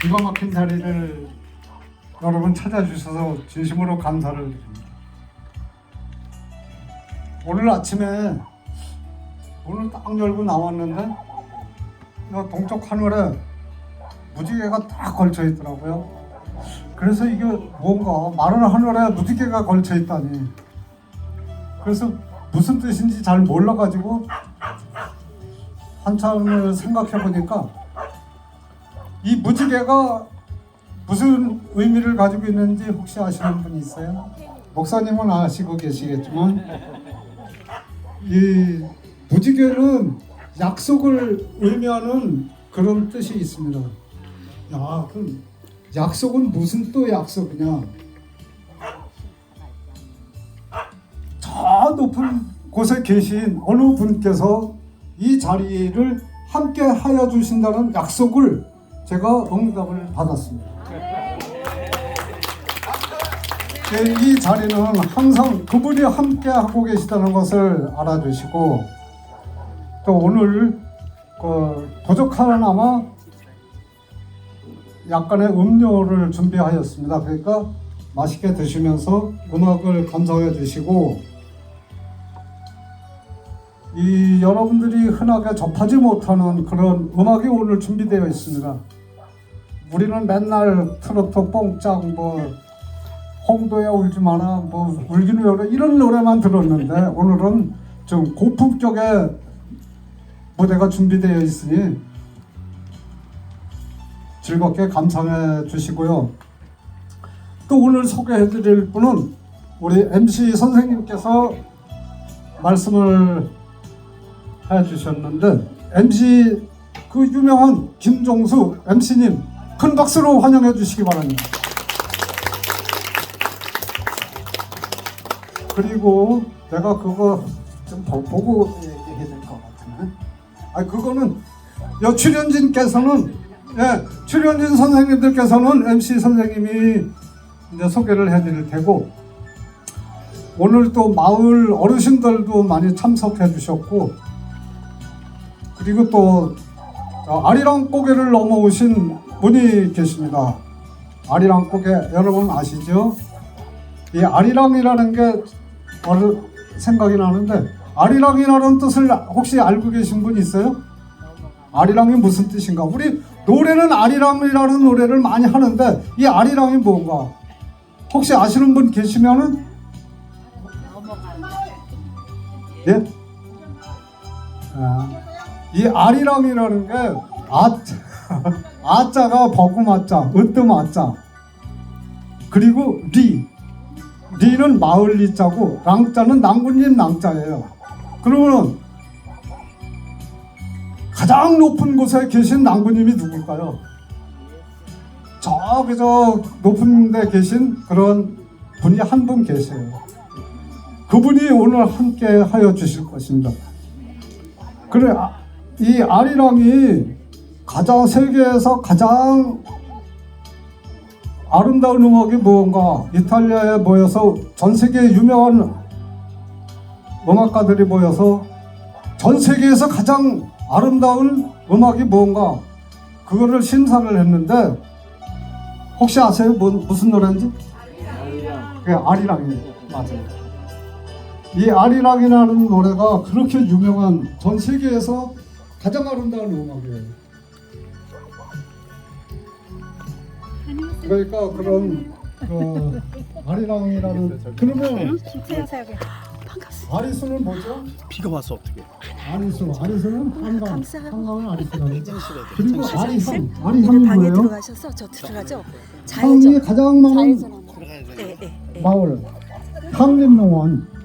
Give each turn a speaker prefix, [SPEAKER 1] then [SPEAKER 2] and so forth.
[SPEAKER 1] 기가 막힌 자리를 여러분 찾아주셔서 진심으로 감사를 드립니다. 오늘 아침에 문을 딱 열고 나왔는데 이 동쪽 하늘에 무지개가 딱 걸쳐 있더라고요. 그래서 이게 뭔가 마른 하늘에 무지개가 걸쳐 있다니. 그래서 무슨 뜻인지 잘 몰라가지고 한참을 생각해 보니까 이 무지개가 무슨 의미를 가지고 있는지 혹시 아시는 분이 있어요? 목사님은 아시고 계시겠지만 이 무지개는 약속을 의미하는 그런 뜻이 있습니다. 야, 그 약속은 무슨 또 약속이냐? 저 높은 곳에 계신 어느 분께서 이 자리를 함께 하여 주신다는 약속을 제가 응답을 받았습니다. 예, 이 자리는 항상 그분이 함께 하고 계시다는 것을 알아주시고 또 오늘 그 부족하나마 약간의 음료를 준비하였습니다. 그러니까 맛있게 드시면서 음악을 감상해 주시고 이 여러분들이 흔하게 접하지 못하는 그런 음악이 오늘 준비되어 있습니다. 우리는 맨날 트로트 뽕짝 뭐 홍도야 울지 마라 뭐 울기는 열어 이런 노래만 들었는데 오늘은 좀 고품격의 무대가 준비되어 있으니 즐겁게 감상해 주시고요. 또 오늘 소개해 드릴 분은 우리 MC 선생님께서 말씀을 해 주셨는데 MC 그 유명한 김종수 MC님 큰 박수로 환영해 주시기 바랍니다. 그리고 내가 그거 좀 더 보고 얘기해야 될 것 같으네. 아 그거는 여 출연진께서는 예 출연진 선생님들께서는 MC 선생님이 이제 소개를 해드릴 테고 오늘 또 마을 어르신들도 많이 참석해 주셨고 그리고 또저 아리랑 고개를 넘어오신 분이 계십니다. 아리랑 고개 여러분 아시죠? 이 아리랑이라는 게 어느 생각이 나는데 아리랑이라는 뜻을 혹시 알고 계신 분 있어요? 아리랑이 무슨 뜻인가? 우리 노래는 아리랑이라는 노래를 많이 하는데 이 아리랑이 뭔가? 혹시 아시는 분 계시면은 예? 아, 이 아리랑이라는 게 아, 아자가 버금 아자, 으뜸 아자 그리고 리 리는 마을 리자고 랑자는 낭군님 낭자예요. 그러면 가장 높은 곳에 계신 낭군님이 누굴까요? 저기 저 높은 데 계신 그런 분이 한 분 계세요. 그분이 오늘 함께 하여 주실 것입니다. 그래 아, 이 아리랑이 가장 세계에서 가장 아름다운 음악이 무언가 이탈리아에 모여서 전 세계 유명한 음악가들이 모여서 전 세계에서 가장 아름다운 음악이 무언가 그거를 심사를 했는데 혹시 아세요? 뭐, 무슨 노래인지? 그 아리랑이에요. 맞아요. 이 아리랑이라는 노래가 그렇게 유명한 전 세계에서 가장 아름다운 음악이에요. 그러니까 그런 그 아리랑이라는 그러면 아리수는 뭐죠?
[SPEAKER 2] 비가 와서 어떻게?
[SPEAKER 1] 아리수 아리수는 한강. 한강은 아리수라는 그리고 아리향 아리향이
[SPEAKER 3] 방에
[SPEAKER 1] 뭐예요?
[SPEAKER 3] 들어가셔서 저 들어가죠. 자해전.
[SPEAKER 1] 가장 많은.
[SPEAKER 2] 들어가야 돼.
[SPEAKER 3] 네, 네, 네.
[SPEAKER 1] 마을 향림농원